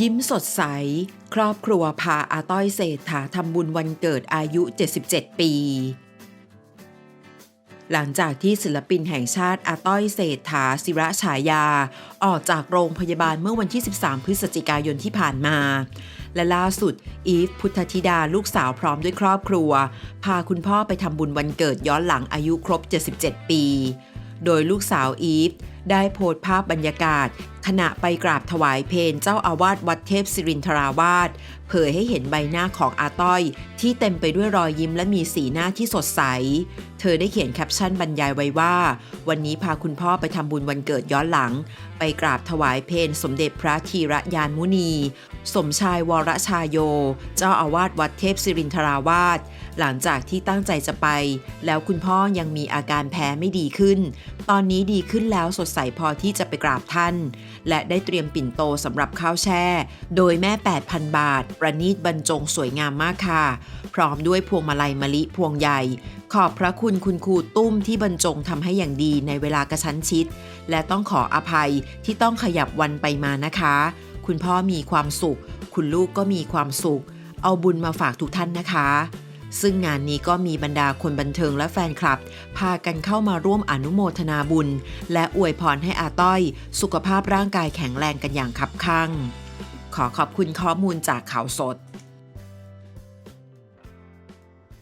ยิ้มสดใส ครอบครัวพาอาต้อยเศรษฐาทำบุญวันเกิดอายุ 77 ปี หลังจากที่ศิลปินแห่งชาติอาต้อยเศรษฐาศิระฉายา ออกจากโรงพยาบาลเมื่อวันที่ 13 พฤศจิกายนที่ผ่านมา และล่าสุด อีฟพุทธธิดาลูกสาวพร้อมด้วยครอบครัว พาคุณพ่อไปทำบุญวันเกิดย้อนหลังอายุครบ 77 ปี โดยลูกสาวอีฟ ได้โพสต์ภาพบรรยากาศ ขณะไปกราบถวายเพลเจ้าอาวาสวัดเทพศิรินทราวาสเผยให้เห็นใบหน้าของอาต้อย ที่เต็มไปด้วยรอยยิ้มและมีสีหน้าที่สดใส เธอได้เขียนแคปชั่นบรรยายไว้ว่า วันนี้พาคุณพ่อไปทำบุญวันเกิดย้อนหลัง ไปกราบถวายเพลสมเด็จพระธีระยานมุนี สมชายวรชายโย เจ้าอาวาสวัดเทพศิรินทราวาสหลังจากที่ตั้งใจจะไป แล้วคุณพ่อยังมีอาการแพ้ไม่ดีขึ้น ตอนนี้ดีขึ้นแล้วสดใสพอที่จะไปกราบท่าน และได้เตรียมปิ่นโตสำหรับข้าวแช่ โดยแม่ 8,000 บาท ประณีตบรรจงสวยงามมากค่ะ พร้อมด้วยพวงมาลัยมะลิพวงใหญ่ ขอบพระคุณคุณครูตุ้มที่บรรจงทำให้อย่างดีในเวลากระชั้นชิด และต้องขออภัยที่ต้องขยับวันไปมานะคะ คุณพ่อมีความสุข คุณลูกก็มีความสุข เอาบุญมาฝากทุกท่านนะคะ ซึ่งงานนี้ก็มีบรรดาคนบันเทิงและแฟนคลับ พากันเข้ามาร่วมอนุโมทนาบุญ และอวยพรให้อาต้อย สุขภาพร่างกายแข็งแรงกันอย่างคับคั่ง ขอขอบคุณข้อมูลจากข่าวสด